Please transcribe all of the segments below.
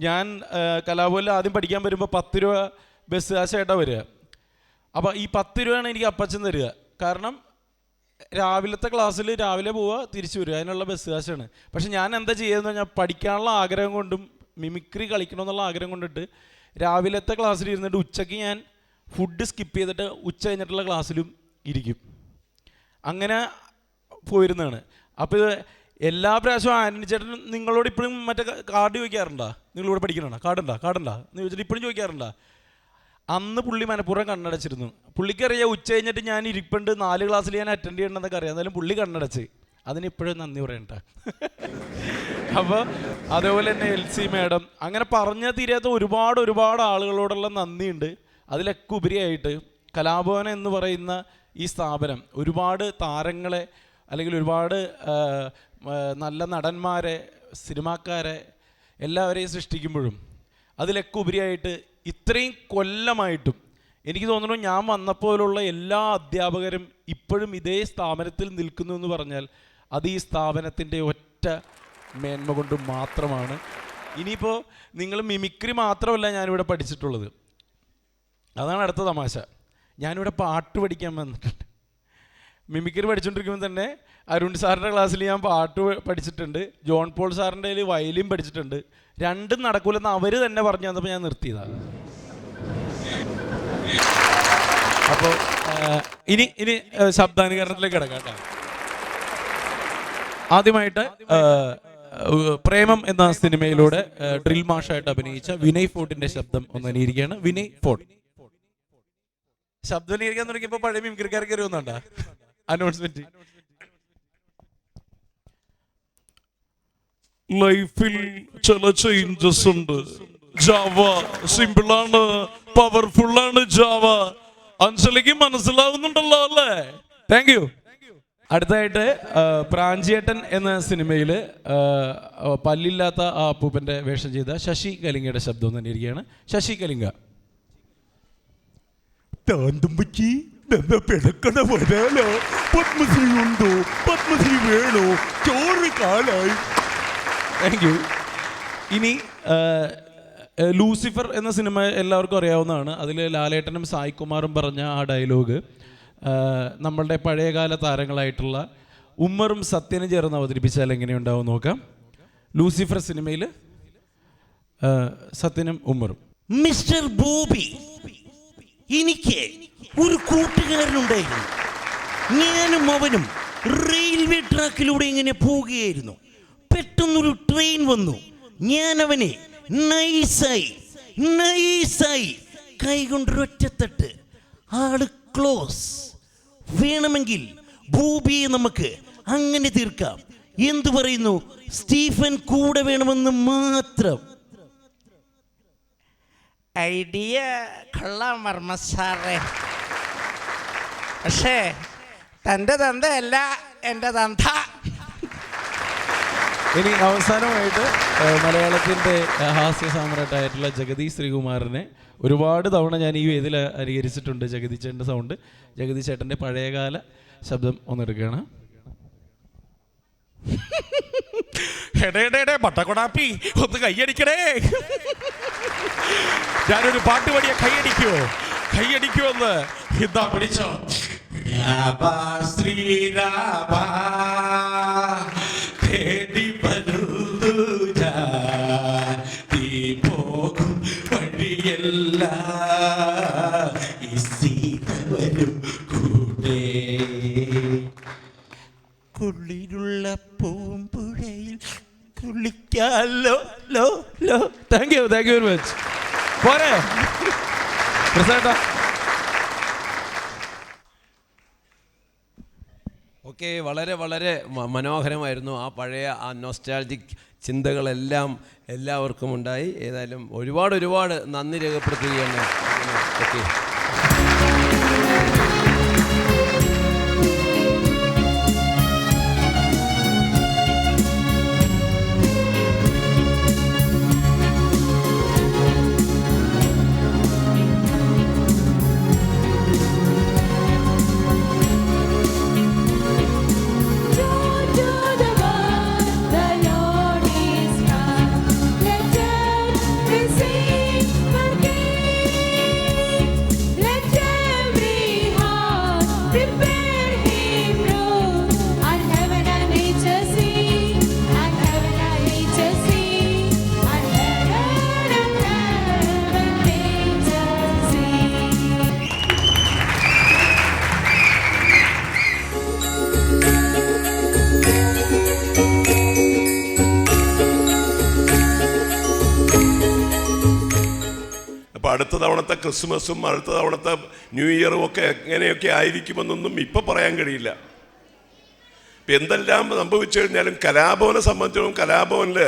ഞാൻ കലാഭവനിൽ ആദ്യം പഠിക്കാൻ വരുമ്പോൾ പത്ത് രൂപ ബസ് കാശായിട്ടാണ് വരിക. അപ്പോൾ ഈ പത്ത് രൂപയാണ് എനിക്ക് അപ്പച്ചൻ തരിക. കാരണം രാവിലത്തെ ക്ലാസ്സിൽ രാവിലെ പോവുക തിരിച്ചു വരിക. അതിനുള്ള ബസ് കാശാണ് പക്ഷെ ഞാൻ എന്താ ചെയ്യുന്നത് പറഞ്ഞാൽ പഠിക്കാനുള്ള ആഗ്രഹം കൊണ്ടും മിമിക്രി കളിക്കണമെന്നുള്ള ആഗ്രഹം കൊണ്ടിട്ട് രാവിലത്തെ ക്ലാസ്സിൽ ഇരുന്നിട്ട് ഉച്ചയ്ക്ക് ഞാൻ ഫുഡ് സ്കിപ്പ് ചെയ്തിട്ട് ഉച്ച കഴിഞ്ഞിട്ടുള്ള ക്ലാസ്സിലും ഇരിക്കും. അങ്ങനെ പോയിരുന്നതാണ്. അപ്പോൾ എല്ലാ പ്രാവശ്യവും ആന്റണി ചേട്ടൻ നിങ്ങളോട് ഇപ്പോഴും മറ്റേ കാർഡ് ചോദിക്കാറുണ്ടോ? നിങ്ങളിവിടെ പഠിക്കണോ കാർഡുണ്ടോ? കാർഡുണ്ടോ? എന്ന് ചോദിച്ചിട്ട് ഇപ്പോഴും ചോദിക്കാറുണ്ടോ? അന്ന് പുള്ളി മനഃപൂർവം കണ്ണടച്ചിരുന്നു. പുള്ളിക്കറിയാം ഉച്ച കഴിഞ്ഞിട്ട് ഞാൻ ഇരിപ്പുണ്ട് നാല് ക്ലാസ്സിൽ ഞാൻ അറ്റൻഡ് ചെയ്യണമെന്നൊക്കെ അറിയാം. എന്നാലും പുള്ളി കണ്ണടച്ച്. അതിന് ഇപ്പോഴും നന്ദി പറയണ്ട. അപ്പോൾ അതേപോലെ തന്നെ എൽ സി മാഡം. അങ്ങനെ പറഞ്ഞാൽ തീരാത്ത ഒരുപാട് ഒരുപാട് ആളുകളോടുള്ള നന്ദിയുണ്ട്. അതിലൊക്കെ ഉപരിയായിട്ട് കലാഭവൻ എന്ന് പറയുന്ന ഈ സ്ഥാപനം ഒരുപാട് താരങ്ങളെ അല്ലെങ്കിൽ ഒരുപാട് നല്ല നടന്മാരെ സിനിമാക്കാരെ എല്ലാവരെയും സൃഷ്ടിക്കുമ്പോഴും അതിലൊക്കെ ഉപരിയായിട്ട് ഇത്രയും കൊല്ലമായിട്ടും എനിക്ക് തോന്നുന്നു ഞാൻ വന്നപ്പോലുള്ള എല്ലാ അധ്യാപകരും ഇപ്പോഴും ഇതേ സ്ഥാപനത്തിൽ നിൽക്കുന്നു എന്ന് പറഞ്ഞാൽ അത് ഈ സ്ഥാപനത്തിന്റെ ഒറ്റ മേന്മ കൊണ്ട് മാത്രമാണ്. ഇനിയിപ്പോൾ നിങ്ങൾ മിമിക്രി മാത്രമല്ല ഞാനിവിടെ പഠിച്ചിട്ടുള്ളത്. അതാണ് അടുത്ത തമാശ. ഞാനിവിടെ പാട്ട് പഠിക്കാൻ വന്നിട്ടുണ്ട്. മിമിക്രി പഠിച്ചുകൊണ്ടിരിക്കുമ്പോൾ തന്നെ അരുൺ സാറിന്റെ ക്ലാസ്സിൽ ഞാൻ പാട്ട് പഠിച്ചിട്ടുണ്ട് ജോൺ പോൾ സാറിന്റെ കയ്യിൽ വയലിൻ പഠിച്ചിട്ടുണ്ട്. രണ്ടും നടക്കൂലെന്ന് അവർ തന്നെ പറഞ്ഞു തന്നപ്പോൾ ഞാൻ നിർത്തിയതാണ് അപ്പോൾ ഇനി ഇനി ശബ്ദാനുകരണത്തിലേക്ക് കിടക്കാം ആദ്യമായിട്ട് പ്രേമം എന്ന സിനിമയിലൂടെ ഡ്രിൽ മാഷായിട്ട് അഭിനയിച്ച വിനയ് ഫോർട്ടിന്റെ ശബ്ദം ഒന്ന് അനുകരിക്കുകയാണ് വിനയ് ഫോർട്ട്. ശബ്ദം അനുകരിക്കാൻ തുടങ്ങിയപ്പോൾ പഴയ മിമിക്രിക്കാർക്ക് അറിയുന്നുണ്ടാ അനൗൺസ്മെന്റ് ലൈഫിൽ ചില ചേഞ്ചസ് ഉണ്ട്. ജാവ സിമ്പിൾ ആണ് പവർഫുൾ ആണ് ജാവ അഞ്ചലിക്ക് മനസ്സിലാവുന്നുണ്ടല്ലോ അല്ലേ? താങ്ക് യു അടുത്തായിട്ട് പ്രാഞ്ചിയേട്ടൻ എന്ന സിനിമയിൽ പല്ലില്ലാത്ത ആ അപ്പൂപ്പന്റെ വേഷം ചെയ്ത ശശി കലിംഗയുടെ ശബ്ദം തന്നെ ഇരിക്കുകയാണ് ശശി കലിംഗ. താന്തമ്പച്ചി നമ്മ പിടക്കണ വരാലോ പത്മശ്രീ ഉണ്ടോ പത്മശ്രീ വേണോ ചോറ് കാലായി. താങ്ക് യു ഇനി ലൂസിഫർ എന്ന സിനിമ എല്ലാവർക്കും അറിയാവുന്നതാണ്. അതിൽ ലാലേട്ടനും സായികുമാറും പറഞ്ഞ ആ ഡയലോഗ്. നമ്മളുടെ പഴയകാല താരങ്ങളായിട്ടുള്ള ഉമ്മറും സത്യനും ചേർന്ന് അവതരിപ്പിച്ചാൽ എങ്ങനെയുണ്ടാവും നോക്കാം. ലൂസിഫർ സിനിമയിൽ സത്യനും ഉമ്മറും. മിസ്റ്റർ ബോബി. എനിക്ക് ഒരു കൂട്ടുകാരനുണ്ടായിരുന്നു ഞാനും അവനും റെയിൽവേ ട്രാക്കിലൂടെ ഇങ്ങനെ പോവുകയായിരുന്നു. പെട്ടെന്നൊരു ട്രെയിൻ വന്നു. ഞാൻ അവനെ നൈസായി നൈസായി കൈകൊണ്ടൊരൊറ്റത്തട്ട് ആൾ ക്ലോസ്. വേണമെങ്കിൽ ഭൂപിയെ നമുക്ക് അങ്ങനെ തീർക്കാം. എന്തു പറയുന്നു? സ്റ്റീഫൻ കൂടെ വേണമെന്ന് മാത്രം. ഐഡിയ കൊള്ളാം വർമ്മ സാറേ. പക്ഷേ തന്റെ തന്തയല്ല എന്റെ തന്ത. ഇനി അവസാനമായിട്ട് മലയാളത്തിന്റെ ഹാസ്യ സാമ്രാട്ടായിട്ടുള്ള ജഗതി ശ്രീകുമാറിനെ ഒരുപാട് തവണ ഞാൻ ഈ വേദിയിൽ അനുകരിച്ചിട്ടുണ്ട് ജഗതി ചേട്ടന്റെ സൗണ്ട്. ജഗതി ചേട്ടന്റെ പഴയകാല ശബ്ദം ഒന്നെടുക്കുകയാണ്. എടേ പട്ടക്കൊടാപ്പി ഒന്ന് കയ്യടിക്കണേ ഞാനൊരു പാട്ട് പാടിയ കൈയടിക്കുവോ? കൈയടിക്കോ എന്ന് ഇതാ പിടിച്ചോ. രാമ ശ്രീരാമ തേടി താങ്ക് യു വെരി മച്ച് പോരെ പ്രസാദേട്ടാ ഓക്കെ വളരെ വളരെ മനോഹരമായിരുന്നു ആ പഴയ ആ നോസ്റ്റാൾജിക് ചിന്തകളെല്ലാം എല്ലാവർക്കും ഉണ്ടായി. ഏതായാലും ഒരുപാട് ഒരുപാട് നന്ദി രേഖപ്പെടുത്തുകയാണ്. ഓക്കെ. അപ്പോൾ അടുത്ത തവണത്തെ ക്രിസ്മസും അടുത്ത തവണത്തെ ന്യൂ ഇയറും ഒക്കെ എങ്ങനെയൊക്കെ ആയിരിക്കുമെന്നൊന്നും ഇപ്പം പറയാൻ കഴിയില്ല. ഇപ്പം എന്തെല്ലാം സംഭവിച്ചു കഴിഞ്ഞാലും കലാഭവനെ സംബന്ധിച്ചിടത്തോളം കലാഭവനിൽ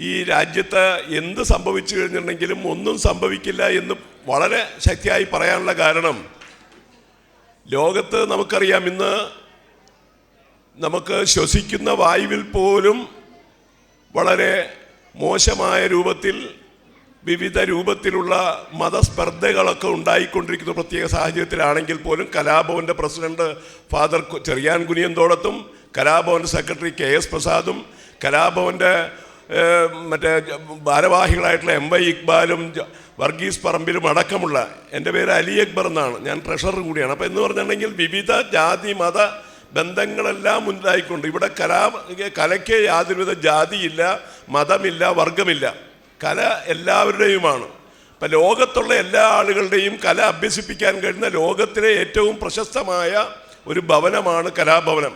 ഈ രാജ്യത്ത് എന്ത് സംഭവിച്ചു കഴിഞ്ഞിട്ടുണ്ടെങ്കിലും ഒന്നും സംഭവിക്കില്ല എന്ന് വളരെ ശക്തിയായി പറയാനുള്ള കാരണം ലോകത്ത് നമുക്കറിയാം ഇന്ന് നമുക്ക് ശ്വസിക്കുന്ന വായുവിൽ പോലും വളരെ മോശമായ രൂപത്തിൽ വിവിധ രൂപത്തിലുള്ള മതസ്പർദ്ധകളൊക്കെ ഉണ്ടായിക്കൊണ്ടിരിക്കുന്ന പ്രത്യേക സാഹചര്യത്തിലാണെങ്കിൽ പോലും. കലാഭവന്റെ പ്രസിഡന്റ് ഫാദർ ചെറിയാൻ കുനിയന്തോടത്തും കലാഭവന്റെ സെക്രട്ടറി കെ എസ് പ്രസാദും കലാഭവന്റെ മറ്റേ ഭാരവാഹികളായിട്ടുള്ള എം വൈ ഇക്ബാലും വർഗീസ് പറമ്പിലും അടക്കമുള്ള എന്റെ പേര് അലി അക്ബർ എന്നാണ്. ഞാൻ ട്രഷറർ കൂടിയാണ്. അപ്പോൾ എന്ന് പറഞ്ഞിട്ടുണ്ടെങ്കിൽ വിവിധ ജാതി മത ബന്ധങ്ങളെല്ലാം ഉണ്ടായിക്കൊണ്ട് ഇവിടെ കലാ കലയ്ക്ക് യാതൊരുവിധ ജാതിയില്ല മതമില്ല വർഗമില്ല. കല എല്ലാവരുടെയുമാണ്. ഇപ്പം ലോകത്തുള്ള എല്ലാ ആളുകളുടെയും കല അഭ്യസിപ്പിക്കാൻ കഴിയുന്ന ലോകത്തിലെ ഏറ്റവും പ്രശസ്തമായ ഒരു ഭവനമാണ് കലാഭവനം.